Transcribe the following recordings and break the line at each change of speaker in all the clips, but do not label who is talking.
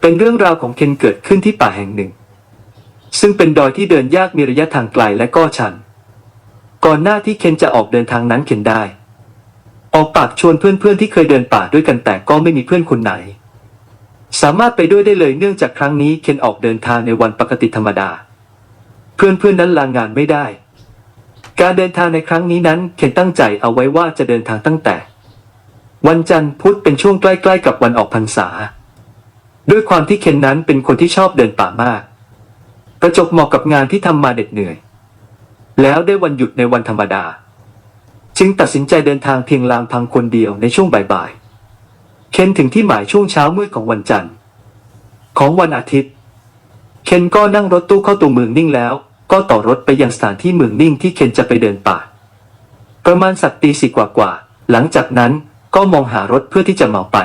เป็นเรื่องราวของเคนเกิดขึ้นที่ป่าแห่งหนึ่ง ซึ่งเป็นดอยที่เดินยากมีระยะทางไกลและก็ชัน ก่อนหน้าที่เคนจะออกเดินทางนั้นเคนได้ ออกปากชวนเพื่อนๆที่เคยเดินป่าด้วยกันแต่ก็ไม่มีเพื่อนคนไหน สามารถไปด้วยได้เลยเนื่องจากครั้งนี้เคนออกเดินทางในวันปกติธรรมดา เพื่อนๆนั้นลางานไม่ได้ การเดินทางในครั้งนี้นั้นเคนตั้งใจเอาไว้ว่าจะเดินทางตั้งแต่ วันจันทร์พุธเป็นช่วงใกล้ๆกับวันออกพรรษา ด้วยความที่เคนนั้นเป็นคนที่ชอบเดินป่ามาก ประจบเหมาะกับงานที่ทำมาเหน็ดเหนื่อย แล้วได้วันหยุดในวันธรรมดา จึงตัดสินใจเดินทางเพียงลางพังคนเดียวในช่วงบ่ายๆ เคนถึงที่หมายช่วงเช้ามืดของวันจันทร์ ของวันอาทิตย์ เคนก็นั่งรถตู้เข้าตัวเมืองนิ่งแล้ว ก็ต่อรถไปยังสถานที่เมืองนิ่งที่เคนจะไปเดินป่า ประมาณสักตีสี่กว่าๆหลังจากนั้นก็มองหารถเพื่อที่จะเหมาไป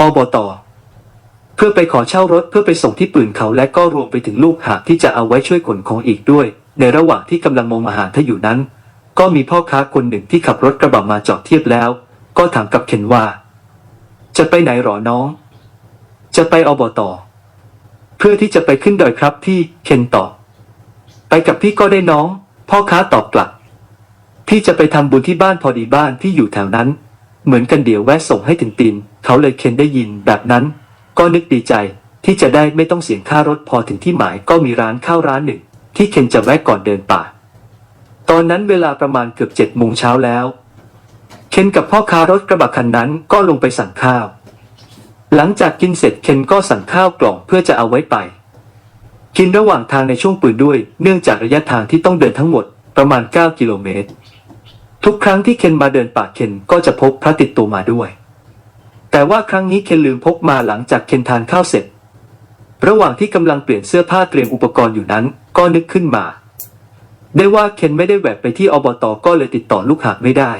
อบตเพื่อไปขอเช่ารถเพื่อไปส่งที่ปืนเขาและก็รวมไปถึงลูกหาบที่จะเอาไว้ช่วยขนของอีกด้วย ในระหว่างที่กำลังมองอาหารถ้าอยู่นั้น ก็มีพ่อค้าคนหนึ่งที่ขับรถกระบะมาจอดเทียบแล้ว ก็ถามกับเคนว่า จะไปไหนหรอน้อง จะไปอบตเพื่อที่จะไปขึ้นดอยครับพี่เคนตอบไปกับพี่ก็ได้น้อง พ่อค้าตอบกลับพี่จะไปทำบุญที่บ้านพอดีบ้านที่อยู่แถวนั้น เหมือนกันเดี๋ยวแวะส่งให้ถึงตีนเขาเลยเคนได้ยินแบบนั้น ก็นึกดีใจ ที่จะได้ไม่ต้องเสียค่ารถพอถึงที่หมายก็มีร้านข้าวร้านหนึ่ง ที่เคนจะแวะก่อนเดินป่า ตอนนั้นเวลาประมาณเกือบเจ็ดโมงเช้าแล้ว เคนกับพ่อค้ารถกระบะคันนั้นก็ลงไปสั่งข้าว หลังจากกินเสร็จเคนก็สั่งข้าวกล่องเพื่อจะเอาไว้ไป กินระหว่างทางในช่วงปืนด้วย เนื่องจากระยะทางที่ต้องเดินทั้งหมดประมาณ 9 กิโลเมตรทุกครั้งที่เคนมาเดินป่าเคนก็จะพกพระติดตัวมาด้วย แต่ว่าครั้งนี้เคนลืมพกมาหลังจากเคนทานข้าวเสร็จ ระหว่างที่กำลังเปลี่ยนเสื้อผ้าเตรียมอุปกรณ์อยู่นั้น ก็นึกขึ้นมา ได้ว่าเคนไม่ได้แวะไปที่อบตก็เลยติดต่อลูกหาบไม่ได้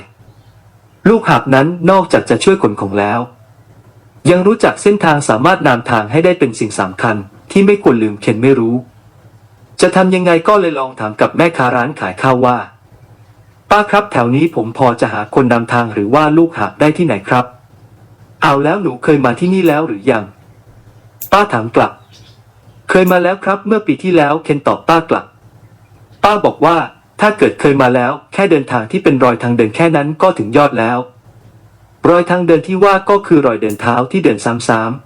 ลูกหาบนั้นนอกจากจะช่วยขนของแล้ว ยังรู้จักเส้นทางสามารถนำทางให้ได้เป็นสิ่งสำคัญที่ไม่ควรลืมเคนไม่รู้ จะทำยังไงก็เลยลองถามกับแม่ค้าร้านขายข้าวว่า ป้าครับแถวนี้ผมพอจะหาคนนำทางหรือว่าลูกหาบได้ที่ไหนครับ เอาแล้วหนูเคยมาที่นี่แล้วหรือยัง ป้าถามกลับ เคยมาแล้วครับ เมื่อปีที่แล้วเคนตอบป้ากลับ ป้าบอกว่าถ้าเกิดเคยมาแล้วแค่เดินทางที่เป็นรอยทางเดินแค่นั้นก็ถึงยอดแล้ว รอยทางเดินที่ว่าก็คือรอยเดินเท้าที่เดินซ้ำ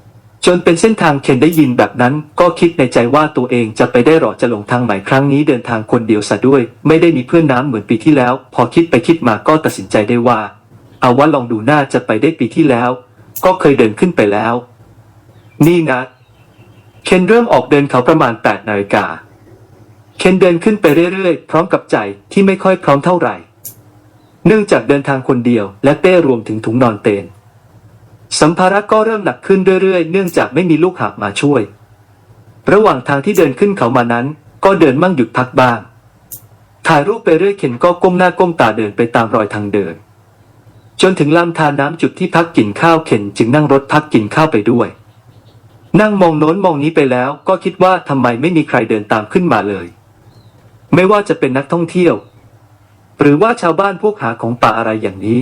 ๆจนเป็นเส้นทางเคนได้ยินแบบนั้นก็คิดในใจว่าตัวเองจะไปได้หรอจะหลงทางใหม่ครั้งนี้เดินทางคนเดียวซะด้วย ไม่ได้มีเพื่อนน้ำเหมือนปีที่แล้ว พอคิดไปคิดมาก็ตัดสินใจได้ว่า เอาว่าลองดูน่าจะไปได้ปีที่แล้ว ก็เคยเดินขึ้นไปแล้ว นี่นะ เคนเริ่มออกเดินเขาประมาณ8นาฬิกาเคนเดินขึ้นไปเรื่อยๆ พร้อมกับใจที่ไม่ค่อยพร้อมเท่าไหร่ เนื่องจากเดินทางคนเดียวและเป้รวมถึงถุงนอนเตน สัมภาระก็เริ่มหนักขึ้นเรื่อยๆ เนื่องจากไม่มีลูกหาบมาช่วย ระหว่างทางที่เดินขึ้นเขามานั้น ก็เดินมั่งหยุดพักบ้าง ถ่ายรูปไปเรื่อยเข็นก็ก้มหน้าก้มตาเดินไปตามรอยทางเดิน จนถึงลำธารน้ำจุดที่พักกินข้าวเข็นจึงนั่งรถพักกินข้าวไปด้วย นั่งมองโน้นมองนี้ไปแล้วก็คิดว่าทำไมไม่มีใครเดินตามขึ้นมาเลย ไม่ว่าจะเป็นนักท่องเที่ยว หรือว่าชาวบ้านพวกหาของป่าอะไรอย่างนี้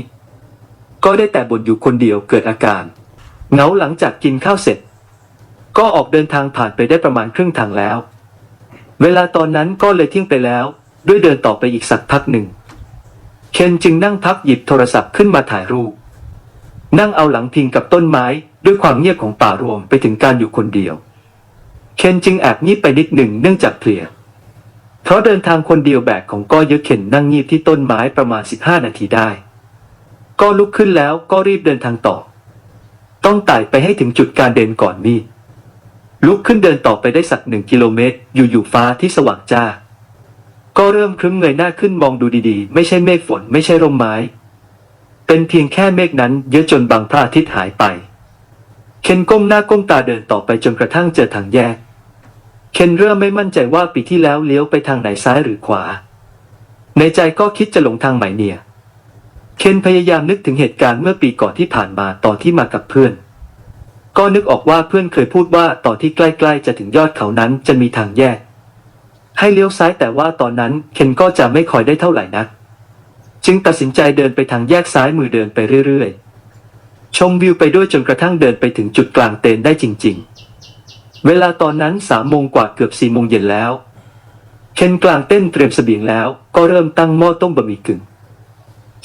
ก็ได้แต่บ่นอยู่คนเดียวเกิดอาการเหงาหลังจากกินข้าวเสร็จ ก็ออกเดินทางผ่านไปได้ประมาณครึ่งทางแล้ว เวลาตอนนั้นก็เลยเที่ยงไปแล้ว ด้วยเดินต่อไปอีกสักพักหนึ่ง เคนจึงนั่งพักหยิบโทรศัพท์ขึ้นมาถ่ายรูป นั่งเอาหลังพิงกับต้นไม้ด้วยความเงียบของป่ารวมไปถึงการอยู่คนเดียว เคนจึงแอบงีบไปนิดหนึ่งเนื่องจากเพลีย เพราะเดินทางคนเดียวแบกของก็เยอะเข็นนั่งงีบที่ต้นไม้ประมาณ 15 นาทีได้ ก็ลุกขึ้นแล้วก็รีบเดินทางต่อ ต้องไต่ไปให้ถึงจุดการเดินก่อนมีลุกขึ้นเดินต่อไปได้สักหนึ่งกิโลเมตร อยู่ๆฟ้าที่สว่างจ้า ก็เริ่มครึ้มเงยหน้าขึ้นมองดูดีๆ ไม่ใช่เมฆฝนไม่ใช่ร่มไม้ เป็นเพียงแค่เมฆนั้นเยอะจนบางพระอาทิตย์หายไป เคนก้มหน้าก้มตาเดินต่อไปจนกระทั่งเจอทางแยก เคนเริ่มไม่มั่นใจว่าปีที่แล้วเลี้ยวไปทางไหนซ้ายหรือขวา ในใจก็คิดจะหลงทางใหม่เนี่ย เคนพยายามนึกถึงเหตุการณ์เมื่อปีก่อนที่ผ่านมาตอนที่มากับเพื่อน ก็นึกออกว่าเพื่อนเคยพูดว่าตอนที่ใกล้ๆจะถึงยอดเขานั้นจะมีทางแยก ให้เลี้ยวซ้ายแต่ว่าตอนนั้นเคนก็จะไม่คอยได้เท่าไหร่นัก จึงตัดสินใจเดินไปทางแยกซ้ายมือเดินไปเรื่อยๆ ชมวิวไปด้วยจนกระทั่งเดินไปถึงจุดกลางเต็นได้จริง ๆ เวลาตอนนั้นสามโมงกว่าเกือบสี่โมงเย็นแล้ว เคนกลางเต้นเตรียมเสบียงแล้วก็เริ่มตั้งหม้อต้มบะหมี่กึ่ง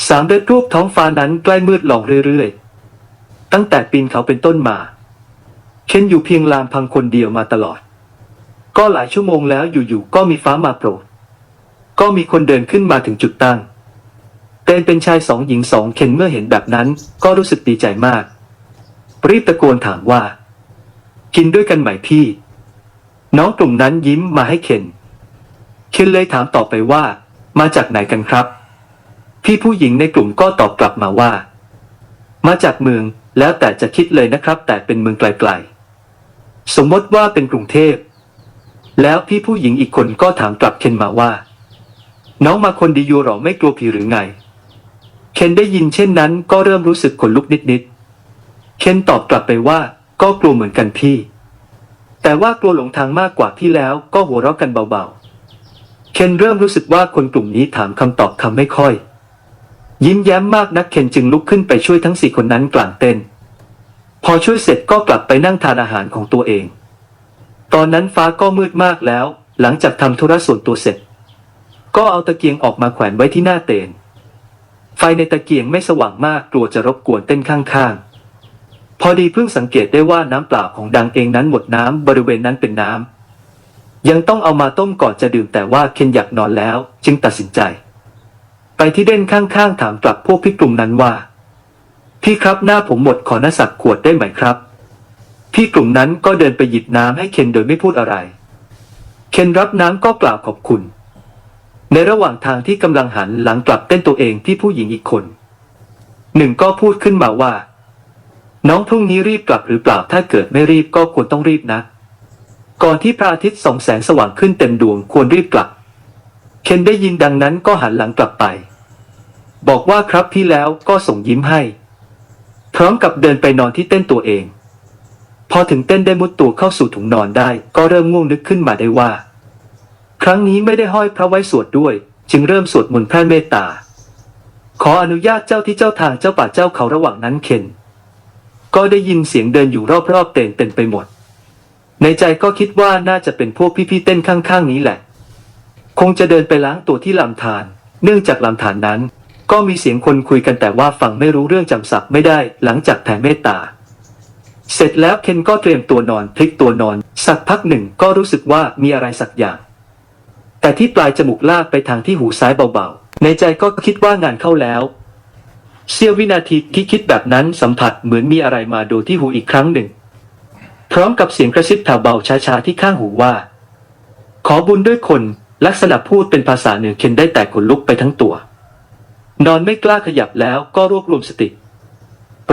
สามเดือนรูปท้องฟ้านั้นใกล้มืดลงเรื่อยๆ ตั้งแต่ปีนเขาเป็นต้นมา เคนอยู่เพียงลามพังคนเดียวมาตลอด ก็หลายชั่วโมงแล้วอยู่ๆก็มีฟ้ามาโปรด ก็มีคนเดินขึ้นมาถึงจุดตั้ง เต้นเป็นชายสองหญิงสองเคนเมื่อเห็นแบบนั้นก็รู้สึกดีใจมาก รีบตะโกนถามว่า กินด้วยกันไหมพี่ น้องกลุ่มนั้นยิ้มมาให้เคนเคนเลยถามต่อไปว่า มาจากไหนกันครับ พี่ผู้หญิงในกลุ่มก็ตอบกลับมาว่า มาจากเมืองแล้วแต่จะคิดเลยนะครับ แต่เป็นเมืองไกลๆสมมติว่าเป็นกรุงเทพ แล้วพี่ผู้หญิงอีกคนก็ถามกลับเคนมาว่า น้องมาคนดียวหรอไม่กลัวผีหรือไง เคนได้ยินเช่นนั้นก็เริ่มรู้สึกขนลุกนิดๆ เคนตอบกลับไปว่า ก็กลัวเหมือนกันพี่ แต่ว่ากลัวหลงทางมากกว่าพี่แล้วก็หัวเราะกันเบาๆ เคนเริ่มรู้สึกว่าคนกลุ่มนี้ถามคำตอบคำไม่ค่อย ยิ้มแย้มมากนักเคนจึงลุกขึ้นไปช่วยทั้งสี่คนนั้นกลางเต้นพอช่วยเสร็จก็กลับไปนั่งทานอาหารของตัวเอง ตอนนั้นฟ้าก็มืดมากแล้ว หลังจากทำธุระส่วนตัวเสร็จ ก็เอาตะเกียงออกมาแขวนไว้ที่หน้าเตน ไฟในตะเกียงไม่สว่างมากกลัวจะรบกวนเต้นข้างๆ พอดีเพิ่งสังเกตได้ว่าน้ำเปล่าของดังเองนั้นหมดน้ำบริเวณนั้นเป็นน้ำยังต้องเอามาต้มก่อนจะดื่มแต่ว่าเคนอยากนอนแล้ว จึงตัดสินใจ ไปที่เด่นข้างๆถามกลับพวกพี่กลุ่มนั้นว่า พี่ครับหน้าผมหมดขอหน้าสักขวดได้ไหมครับ พี่กลุ่มนั้นก็เดินไปหยิบน้ำให้เคนโดยไม่พูดอะไร เคนรับน้ำก็กล่าวขอบคุณ ในระหว่างทางที่กำลังหันหลังกลับเต้นตัวเองที่ผู้หญิงอีกคน หนึ่งก็พูดขึ้นมาว่า น้องพรุ่งนี้รีบกลับหรือเปล่าถ้าเกิดไม่รีบก็ควรต้องรีบนะ ก่อนที่พระอาทิตย์ส่องแสงสว่างขึ้นเต็มดวงควรรีบกลับ เคนได้ยินดังนั้นก็หันหลังกลับไป บอกว่าครับพี่แล้วก็ส่งยิ้มให้ พร้อมกับเดินไปนอนที่เต้นตัวเอง พอถึงเต้นได้มุดตัวเข้าสู่ถุงนอนได้ ก็เริ่มง่วงนึกขึ้นมาได้ว่า ครั้งนี้ไม่ได้ห้อยพระไว้สวดด้วย จึงเริ่มสวดมนต์แผ่เมตตา ขออนุญาตเจ้าที่เจ้าทางเจ้าป่าเจ้าเขาระหว่างนั้นเคนก็ได้ยินเสียงเดินอยู่รอบๆเต็นเต็มไปหมด ในใจก็คิดว่าน่าจะเป็นพวกพี่ๆเต้นข้างๆนี้แหละ คงจะเดินไปล้างตัวที่ลำธารเนื่องจากลำธารนั้น ก็มีเสียงคนคุยกันแต่ว่าฟังไม่รู้เรื่องจำศัพท์ไม่ได้หลังจากแผ่เมตตา เสร็จแล้วเคนก็เตรียมตัวนอนพลิกตัวนอน สักพักหนึ่งก็รู้สึกว่ามีอะไรสักอย่าง แต่ที่ปลายจมูกลากไปทางที่หูซ้ายเบาๆ ในใจก็คิดว่างานเข้าแล้วเสี้ยววินาทีที่คิดแบบนั้นสัมผัสเหมือนมีอะไรมาโดนที่หูอีกครั้งหนึ่ง พร้อมกับเสียงกระซิบแผ่วเบาช้าๆที่ข้างหูว่า ขอบุญด้วยคนลักษณะพูดเป็นภาษาเหนือเคนได้แต่ขนลุกไปทั้งตัว นอนไม่กล้าขยับแล้วก็รวบรวมสติ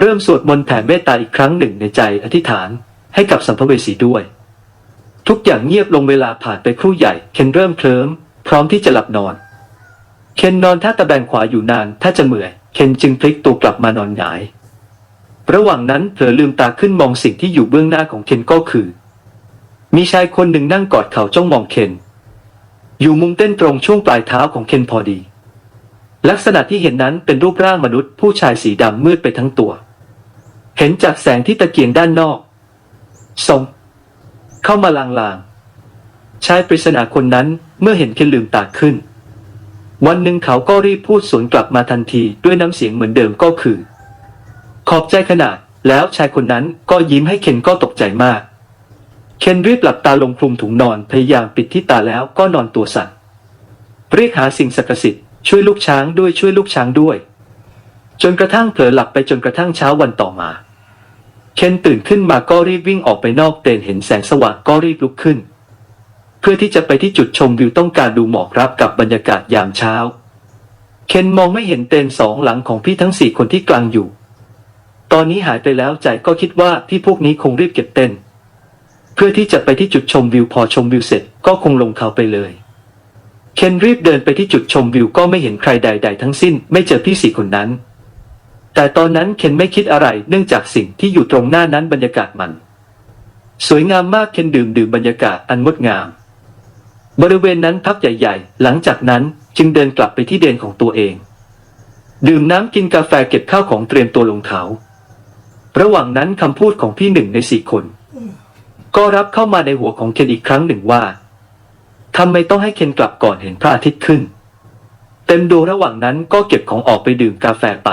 เริ่มสวดมนต์แผ่เมตตาอีกครั้งหนึ่งในใจอธิษฐานให้กับสัมภเวสีด้วย ทุกอย่างเงียบลงเวลาผ่านไปครู่ใหญ่ เคนเริ่มเคลิ้มพร้อมที่จะหลับนอน เคนนอนท่าตะแบงขวาอยู่นานถ้าจะเมื่อยเคนจึงพลิกตัวกลับมานอนหงาย ระหว่างนั้นเผลอลืมตาขึ้นมองสิ่งที่อยู่เบื้องหน้าของเคนก็คือ มีชายคนหนึ่งนั่งกอดเข่าจ้องมองเคนอยู่มุมเต้นตรงช่วงปลายเท้าของเคนพอดี ลักษณะที่เห็นนั้นเป็นรูปร่างมนุษย์ผู้ชายสีดำมืดไปทั้งตัว เห็นจากแสงที่ตะเกียงด้านนอก ส่องเข้ามาลางๆชายปริศนาคนนั้นเมื่อเห็นเคนลืมตาขึ้น วันหนึ่งเขาก็รีบพูดสวนกลับมาทันทีด้วยน้ำเสียงเหมือนเดิมก็คือ ขอบใจขนาด แล้วชายคนนั้นก็ยิ้มให้เคนก็ตกใจมาก เคนรีบหลับตาลงคลุมถุงนอนพยายามปิดที่ตาแล้วก็นอนตัวสั่นเรียกหาสิ่งศักดิ์สิทธิ์ช่วยลูกช้างด้วยช่วยลูกช้างด้วย จนกระทั่งเผลอหลับไปจนกระทั่งเช้าวันต่อมา เคนตื่นขึ้นมาก็รีบวิ่งออกไปนอกเต็นท์เห็นแสงสว่างก็รีบลุกขึ้น เพื่อที่จะไปที่จุดชมวิวต้องการดูหมอกรับกับบรรยากาศยามเช้า เคนมองไม่เห็นเต็นท์สองหลังของพี่ทั้งสี่คนที่กลางอยู่ ตอนนี้หายไปแล้วใจก็คิดว่าพี่พวกนี้คงรีบเก็บเต็นท์เพื่อที่จะไปที่จุดชมวิวพอชมวิวเสร็จก็คงลงเขาไปเลย เคนรีบเดินไปที่จุดชมวิวก็ไม่เห็นใครใด ๆ ทั้งสิ้น ไม่เจอพี่สี่คนนั้น แต่ตอนนั้นเคนไม่คิดอะไร เนื่องจากสิ่งที่อยู่ตรงหน้านั้นบรรยากาศมัน สวยงามมากเคนดื่มดื่มบรรยากาศอันงดงาม บริเวณนั้นพักใหญ่ๆ หลังจากนั้นจึงเดินกลับไปที่เดนของตัวเอง ดื่มน้ำกินกาแฟเก็บข้าวของเตรียมตัวลงเขา ระหว่างนั้นคำพูดของพี่หนึ่งในสี่คน ก็รับเข้ามาในหัวของเคนอีกครั้งหนึ่งว่าทำไมต้องให้เคนกลับก่อนเห็นพระอาทิตย์ขึ้น เต็มดูระหว่างนั้นก็เก็บของออกไปดื่มกาแฟไป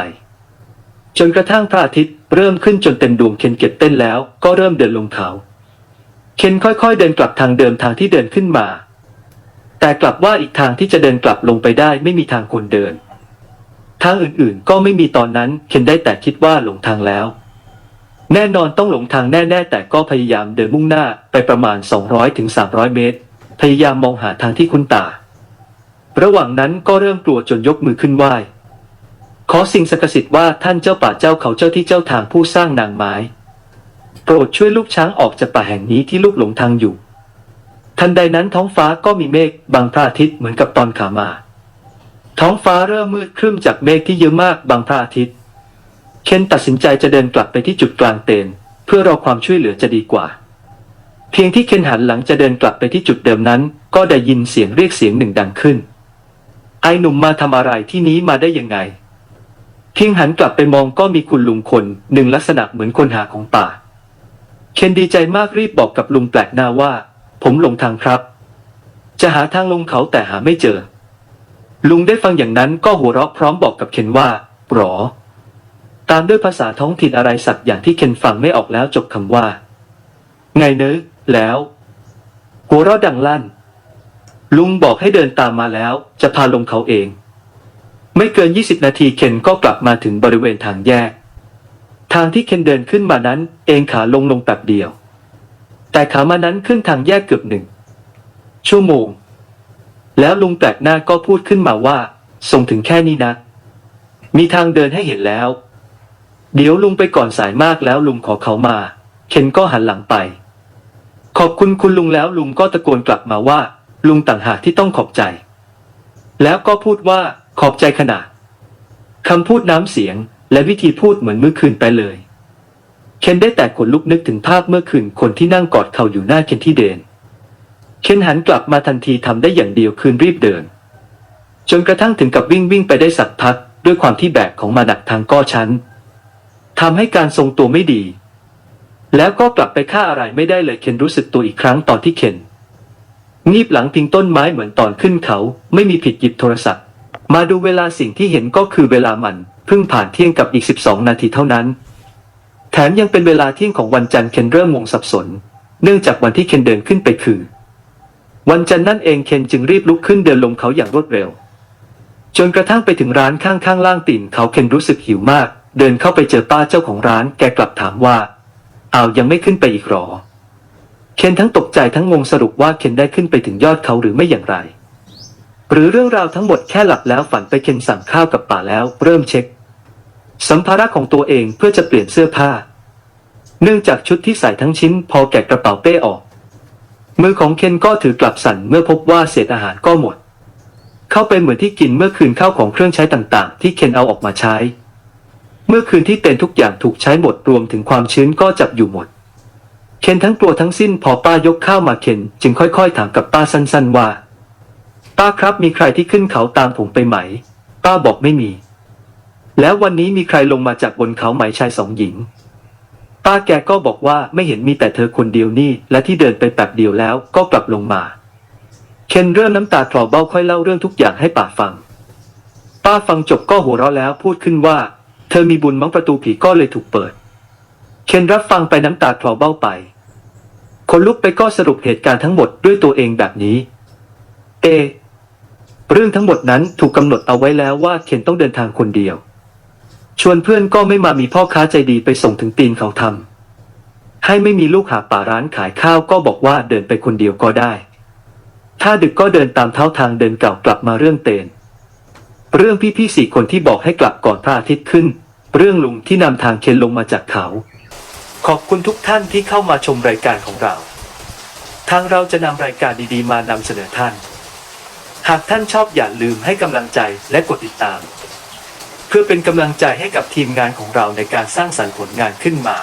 จนกระทั่งพระอาทิตย์เริ่มขึ้นจนเต็มดวงเคนเก็บเต้นแล้วก็เริ่มเดินลงเขา เคนค่อยๆเดินกลับทางเดิมทางที่เดินขึ้นมา แต่กลับว่าอีกทางที่จะเดินกลับลงไปได้ไม่มีทางคนเดิน ทางอื่นๆก็ไม่มีตอนนั้นเคนได้แต่คิดว่าหลงทางแล้ว แน่นอนต้องหลงทางแน่ๆแต่ก็พยายามเดินมุ่งหน้าไปประมาณ 200-300ถึง300เมตร พยายามมองหาทางที่คุ้นตา ระหว่างนั้นก็เริ่มกลัวจนยกมือขึ้นไหว้ ขอสิ่งศักดิ์สิทธิ์ว่าท่านเจ้าป่าเจ้าเขาเจ้าที่เจ้าทางผู้สร้างนางไม้โปรดช่วยลูกช้างออกจากป่าแห่งนี้ที่ลูกหลงทางอยู่ ทันใดนั้นท้องฟ้าก็มีเมฆบังพระอาทิตย์เหมือนกับตอนขามา ท้องฟ้าเริ่มมืดครึ้มจากเมฆที่เยอะมากบังพระอาทิตย์ เคนตัดสินใจจะเดินกลับไปที่จุดกลางเต็นเพื่อรอความช่วยเหลือจะดีกว่า เพียงที่เคนหันหลังจะเดินกลับไปที่จุดเดิมนั้น ก็ได้ยินเสียงเรียกเสียงหนึ่งดังขึ้น ไอหนุ่มมาทำอะไรที่นี้มาได้ยังไง เพียงหันกลับไปมองก็มีคุณลุงคนหนึ่งลักษณะเหมือนคนหาของป่า เคนดีใจมากรีบบอกกับลุงแปลกหน้าว่า ผมหลงทางครับ จะหาทางลงเขาแต่หาไม่เจอ ลุงได้ฟังอย่างนั้นก็หัวเราะพร้อมบอกกับเคนว่าหรอ ตามด้วยภาษาท้องถิ่นอะไรสักอย่างที่เคนฟังไม่ออกแล้วจบคำว่า ไงเนอแล้ว หัวเราะดังลั่น ลุงบอกให้เดินตามมาแล้ว จะพาลงเขาเอง ไม่เกิน 20 นาทีเคนก็กลับมาถึงบริเวณทางแยก ทางที่เคนเดินขึ้นมานั้น เองขาลงลงแป๊บเดียว แต่ขามานั้นขึ้นทางแยกเกือบหนึ่งชั่วโมง แล้วลุงแปลกหน้าก็พูดขึ้นมาว่า ส่งถึงแค่นี้นะ มีทางเดินให้เห็นแล้ว เดี๋ยวลุงไปก่อนสายมากแล้วลุงขอเขามา เคนก็หันหลังไป ขอบคุณคุณลุงแล้วลุงก็ตะโกนกลับมาว่า ลุงต่างหากที่ต้องขอบใจ แล้วก็พูดว่า ขอบใจขนาดคำพูดน้ำเสียงและวิธีพูดเหมือนเมื่อคืนไปเลย เคนได้แต่ขนลุกนึกถึงภาพเมื่อคืนคนที่นั่งกอดเขาอยู่หน้าเคนที่เดินเคนหันกลับมาทันทีทำได้อย่างเดียวคืนรีบเดิน จนกระทั่งถึงกับวิ่งวิ่งไปได้สักพัก ด้วยความที่แบกของมาหนักทางก้อชั้นทำให้การทรงตัวไม่ดี แล้วก็กลับไปฆ่าอะไรไม่ได้เลยเคนรู้สึกตัวอีกครั้งตอนที่เคนงีบหลังพิงต้นไม้เหมือนตอนขึ้นเขา ไม่มีผิดหยิบโทรศัพท์ มาดูเวลาสิ่งที่เห็นก็คือเวลามันเพิ่งผ่านเที่ยงกับอีก 12 นาทีเท่านั้น แถมยังเป็นเวลาเที่ยงของวันจันทร์เคนเริ่มงงสับสน เนื่องจากวันที่เคนเดินขึ้นไปคือ วันจันทร์นั่นเองเคนจึงรีบลุกขึ้นเดินลงเขาอย่างรวดเร็ว จนกระทั่งไปถึงร้านข้างๆล่างติ่นเขาเคนรู้สึกหิวมาก เดินเข้าไปเจอป้าเจ้าของร้านแกกลับถามว่าเอายังไม่ขึ้นไปอีกหรอ เคนทั้งตกใจทั้งงงสรุปว่าเคนได้ขึ้นไปถึงยอดเขาหรือไม่อย่างไร หรือเรื่องราวทั้งหมดแค่หลับแล้วฝันไปเคนสั่งข้าวกับป่าแล้วเริ่มเช็ค สัมภาระของตัวเองเพื่อจะเปลี่ยนเสื้อผ้า เนื่องจากชุดที่ใส่ทั้งชิ้นพอแกะกระเป๋าเป้ออก มือของเคนก็ถือกลับสั่นเมื่อพบว่าเศษอาหารก็หมด เข้าไปเหมือนที่กินเมื่อคืนข้าวของเครื่องใช้ต่างๆ ที่เคนเอาออกมาใช้ เมื่อคืนที่เต็นทุกอย่างถูกใช้หมดรวมถึงความชื้นก็จับอยู่หมด เคนทั้งกลัวทั้งสิ้นพอป้ายกข้าวมาเคนจึงค่อยๆถามกับป้าสั้นๆว่า ป้าครับมีใครที่ขึ้นเขาตามผมไปไหม ป้าบอกไม่มี แล้ววันนี้มีใครลงมาจากบนเขาไหมชายสองหญิง ป้าแกก็บอกว่าไม่เห็นมีแต่เธอคนเดียวนี่และที่เดินไปแป๊บเดียวแล้วก็กลับลงมา เคนเริ่มน้ำตาคลอเบ้าค่อยเล่าเรื่องทุกอย่างให้ป้าฟัง ป้าฟังจบก็หัวเราะแล้วพูดขึ้นว่า เธอมีบุญมั้งประตูผีก็เลยถูกเปิด เคนรับฟังไปน้ำตาคลอเบ้าไป คนลุกไปก็สรุปเหตุการณ์ทั้งหมดด้วยตัวเองแบบนี้ เอ เรื่องทั้งหมดนั้นถูกกำหนดเอาไว้แล้วว่าเคนต้องเดินทางคนเดียว ชวนเพื่อนก็ไม่มามีพ่อค้าใจดีไปส่งถึงตีนเขาทำให้ไม่มีลูกหาป่าร้านขายข้าวก็บอกว่าเดินไปคนเดียวก็ได้ ถ้าดึกก็เดินตามเท้าทางเดินเก่ากลับมาเรื่องเตน เรื่องพี่ๆสี่คนที่บอกให้กลับก่อนพระอาทิตย์ขึ้น เรื่องลุงที่นำทางเคนลงมาจากเขา ขอบคุณทุกท่านที่เข้ามาชมรายการของเรา ทางเราจะนำรายการดีๆ มานำเสนอท่าน หากท่านชอบอย่าลืมให้กำลังใจและกดติดตาม เพื่อเป็นกำลังใจให้กับทีมงานของเราในการสร้างสรรค์ผลงานขึ้นมา